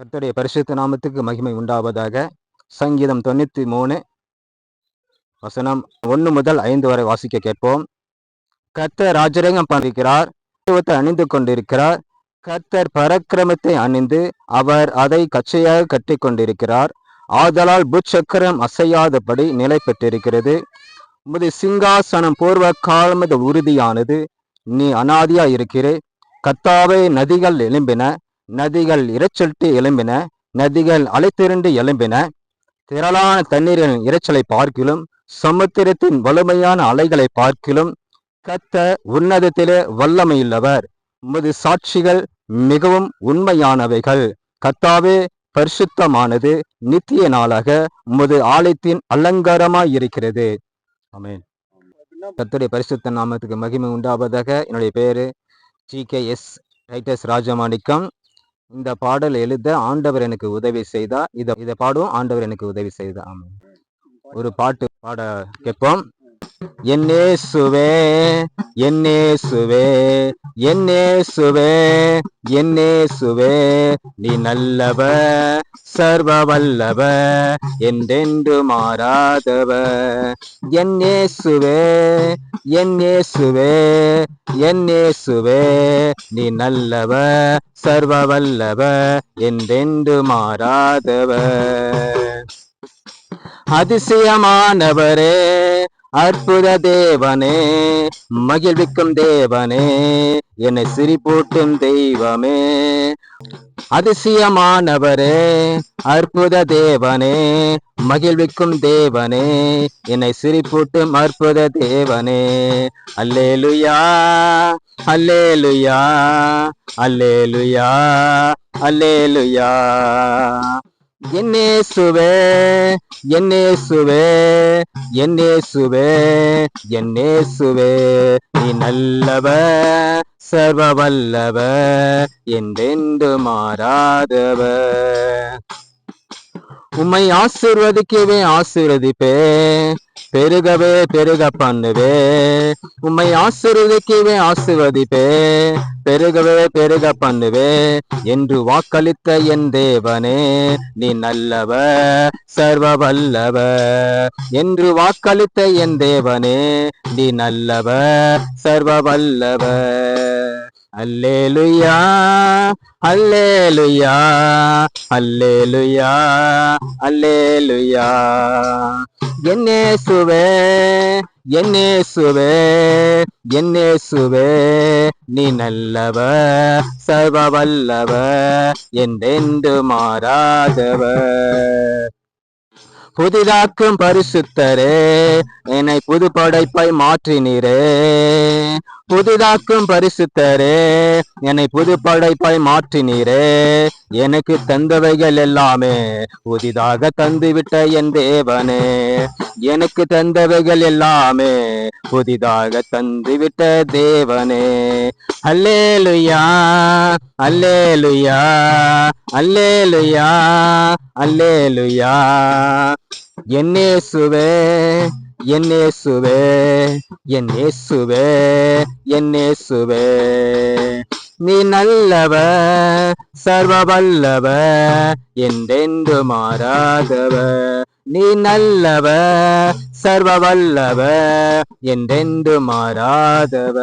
கர்த்தருடைய பரிசுத்த நாமத்துக்கு மகிமை உண்டாவதாக. சங்கீதம் தொண்ணூத்தி மூணு வசனம் ஒன்று முதல் ஐந்து வரை வாசிக்க கேட்போம். கர்த்தர் ராஜரங்கம் பண்ணிருக்கிறார் அணிந்து கொண்டிருக்கிறார். கர்த்தர் பரக்கிரமத்தை அணிந்து அவர் அதை கச்சையாக கட்டி கொண்டிருக்கிறார். ஆதலால் புச்சக்கரம் அசையாதபடி நிலை பெற்றிருக்கிறது. உமது சிங்காசனம் பூர்வ காலமது உறுதியானது. நீ அனாதியா இருக்கிறே. கத்தாவே நதிகள் எழும்பின. நதிகள் இரைச்சல்ட்டு எழும்பின நதிகள் அலைத்திரண்டு எழும்பின. திரளான தண்ணீரின் இரைச்சலை பார்க்கிலும் சமுத்திரத்தின் வலிமையான அலைகளை பார்க்கிலும் கத்த உன்னதத்திலே வல்லமையுள்ளவர். உமது சாட்சிகள் மிகவும் உண்மையானவைகள். கத்தாவே பரிசுத்தமானது நித்திய நாளாக உமது ஆலயத்தின் அலங்காரமாய் இருக்கிறது ஆமென் பரிசுத்த நாமத்துக்கு மகிமை உண்டாவதாக. என்னுடைய பேரு G K S writers Rajamanickam. இந்த பாடல் எழுத ஆண்டவர் எனக்கு உதவி செய்தா இத இதை பாடும் ஆண்டவர் எனக்கு உதவி செய்தா ஆமாம் ஒரு பாட்டு பாட கேட்போம். என்னே சுவே என்னே சுவே என்னே சுவே என்னே சுவே நீ நல்லவ சர்வ வல்லவ என்றென்று மாறாதவ. என்னே சுவே என்னே சுவே என்னே சுவே நீ நல்லவ சர்வ வல்லவ என்றென்று மாறாதவ. அதிசயமானவரே அற்புத தேவனே மகிழ்விக்கும் தேவனே என்னை சிரிப்பூட்டும் தெய்வமே. அதிசயமானவரே அற்புத தேவனே மகிழ்விக்கும் தேவனே என்னை சிரிப்பூட்டும் அற்புத தேவனே. அல்லேலுயா அல்லேலுயா அல்லேலுயா அல்லேலுயா. என்னே சுவே என்னே சுவே என்னே சுவே என்னே சுவே நீ நல்லவ சர்வ வல்லவ என்றென்று மாறாதவ. உம்மை ஆசிர்வதிக்கவே ஆசீர்வதிப்பே. பெருகவே பெருக பண்ணுவே. உம்மை ஆசீர்வதிக்கவே ஆசீர்வதிப்பே. பெருகவே பெருக பண்ணுவே. என்று வாக்களித்த என் தேவனே நீ நல்லவ சர்வ வல்லவ என்று வாக்களித்த என் தேவனே நீ நல்லவ சர்வ வல்லவ அல்லேலுயா அல்லேலுயா அல்லேலுயா அல்லேலுயா. என்னேசுவே என்னே சுவே நீ நல்லவ சர்வ வல்லவ என்றென்று மாறாதவ. புதிதாக்கும் பரிசுத்தரே என்னை புது படைப்பை மாற்றினீரே. புதிதாக்கும் பரிசுத்தரே என்னை புது படைப்பாய் மாற்றினீரே எனக்கு தந்தவைகள் எல்லாமே புதிதாக தந்துவிட்ட என் தேவனே எனக்கு தந்தவைகள் எல்லாமே புதிதாக தந்துவிட்ட தேவனே. அல்லேலுயா அல்லேலுயா அல்லேலுயா அல்லேலுயா. என்னேசுவே என்னேசுவே என்னேசுவே என்னேசுவே நீ நல்லவ சர்வ வல்லவ என்றென்று மாறாதவ. நீ நல்லவ சர்வ வல்லவ என்றென்று மாறாதவ.